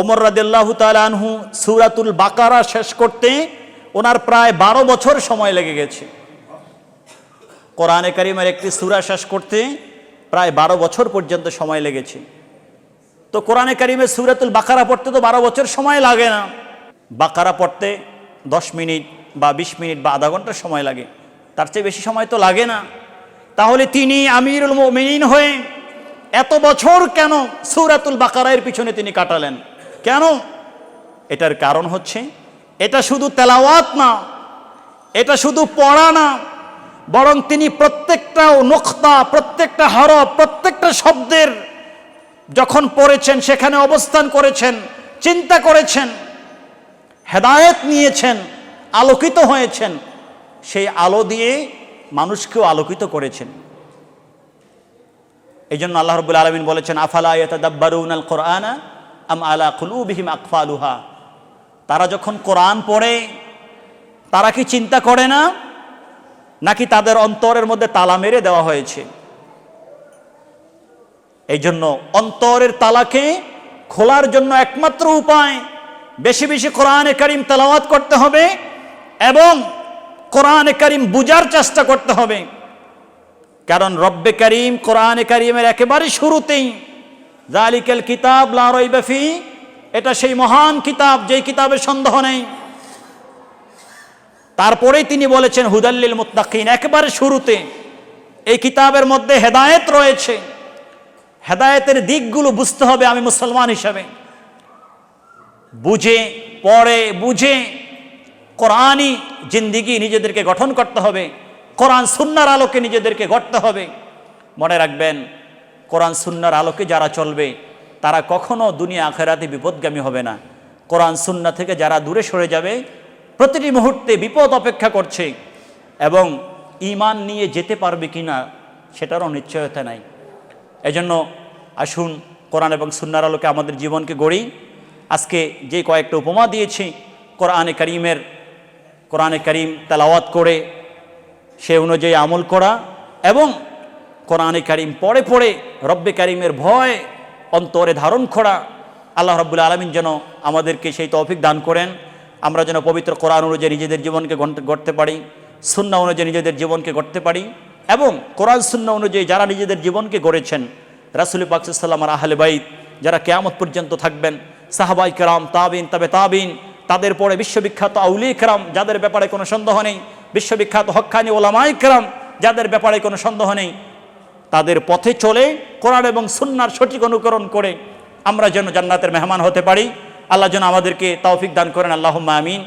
ওমর রাদিল্লাহু তালানহু সুরাতুল বাকারা শেষ করতে ওনার প্রায় বারো বছর সময় লেগে গেছে। কোরআনে কারিমের একটি সুরা শেষ করতে প্রায় বারো বছর পর্যন্ত সময় লেগেছে। তো কোরআনে কারিমের সুরাতুল বাকারা পড়তে তো বারো বছর সময় লাগে না। বাকারা পড়তে দশ মিনিট বা বিশ মিনিট বা আধা ঘণ্টা সময় লাগে। তার চেয়ে বেশি সময় তো লাগে না। তাহলে তিনি আমিরুল মিনীন হয়ে এত বছর কেন সুরাতুল বাকারায়ের পিছনে তিনি কাটালেন? কেন? এটার কারণ হচ্ছে, এটা শুধু তেলাওয়াত না, এটা শুধু পড়া না, বরং তিনি প্রত্যেকটা নোখতা, প্রত্যেকটা হরফ, প্রত্যেকটা শব্দের যখন পড়েছেন, সেখানে অবস্থান করেছেন, চিন্তা করেছেন, হেদায়েত নিয়েছেন, আলোকিত হয়েছেন, সেই আলো দিয়ে মানুষকেও আলোকিত করেছেন। এই জন্য আল্লাহ রবুল আলমিন বলেছেন, আফালা ইয়াতাদাব্বারুন আল কোরআনা আম আলা কুলুবিহিম আকফালুহা। তারা যখন কোরআন পড়ে, তারা কি চিন্তা করে না? নাকি তাদের অন্তরের মধ্যে তালা মেরে দেওয়া হয়েছে? এই জন্য অন্তরের তালাকে খোলার জন্য একমাত্র উপায়, বেশি বেশি কোরআনে করিম তেলাওয়াত করতে হবে এবং কোরআনে করিম বুজার চেষ্টা করতে হবে। কারণ রব্বে করিম কোরআনে করিমের একেবারে শুরুতেই জালিকাল কিতাব লারই বেফি এটা সেই মহান কিতাব, যেই কিতাবের সন্দেহ নেই। তারপরেই তিনি বলেছেন হুদাল্লিল মুত্তাকিন একেবারে শুরুতে এই কিতাবের মধ্যে হেদায়েত রয়েছে। হেদায়েতের দিকগুলো বুঝতে হবে আমি মুসলমান হিসাবে। বুঝে, পড়ে, বুঝে কোরআনই জিন্দিগি নিজেদেরকে গঠন করতে হবে। কোরআন সুন্নার আলোকে নিজেদেরকে গড়তে হবে। মনে রাখবেন কোরআন সুন্নার আলোকে যারা চলবে, তারা কখনো দুনিয়া আখেরাতে বিপদগামী হবে না। কোরআন সুন্না থেকে যারা দূরে সরে যাবে, প্রতিটি মুহূর্তে বিপদ অপেক্ষা করছে এবং ইমান নিয়ে যেতে পারবে কি না সেটারও নিশ্চয়তা নাই। এজন্য আসুন কোরআন এবং সুন্নার আলোকে আমাদের জীবনকে গড়ি। আজকে যে কয়েকটা উপমা দিয়েছি, কোরআনে করিমের, কোরআনে করিম তেলাওয়াত করে সে অনুযায়ী আমল করা এবং কোরআনে করিম পড়ে পড়ে রব্বে করিমের ভয় অন্তরে ধারণ করা, আল্লাহ রব্বুল আলমিন যেন আমাদেরকে সেই তৌফিক দান করেন। আমরা যেন পবিত্র কোরআন অনুযায়ী নিজেদের জীবনকে গড়তে- পারি সুন্না অনুযায়ী নিজেদের জীবনকে গড়তে পারি এবং কোরআন সুন্না অনুযায়ী যারা নিজেদের জীবনকে গড়েছেন, রাসুল পাকসাল্লাম আর আহলে বাইত যারা কেয়ামত পর্যন্ত থাকবেন, সাহাবাই কেরাম, তাবিন, তবে তাবিন, তাদের পরে বিশ্ববিখ্যাত আউলি কেরাম যাদের ব্যাপারে কোনো সন্দেহ নেই, বিশ্ববিখ্যাত হক্কানি ওলামাই কেরাম যাদের ব্যাপারে কোনো সন্দেহ নেই তাদের পথে চলে, কোরআন এবং সুন্নার সঠিক অনুকরণ করে আমরা যেন জান্নাতের মেহমান হতে পারি। আল্লাহ যেন আমাদেরকে তৌফিক দান করেন। আল্লাহ আমিন।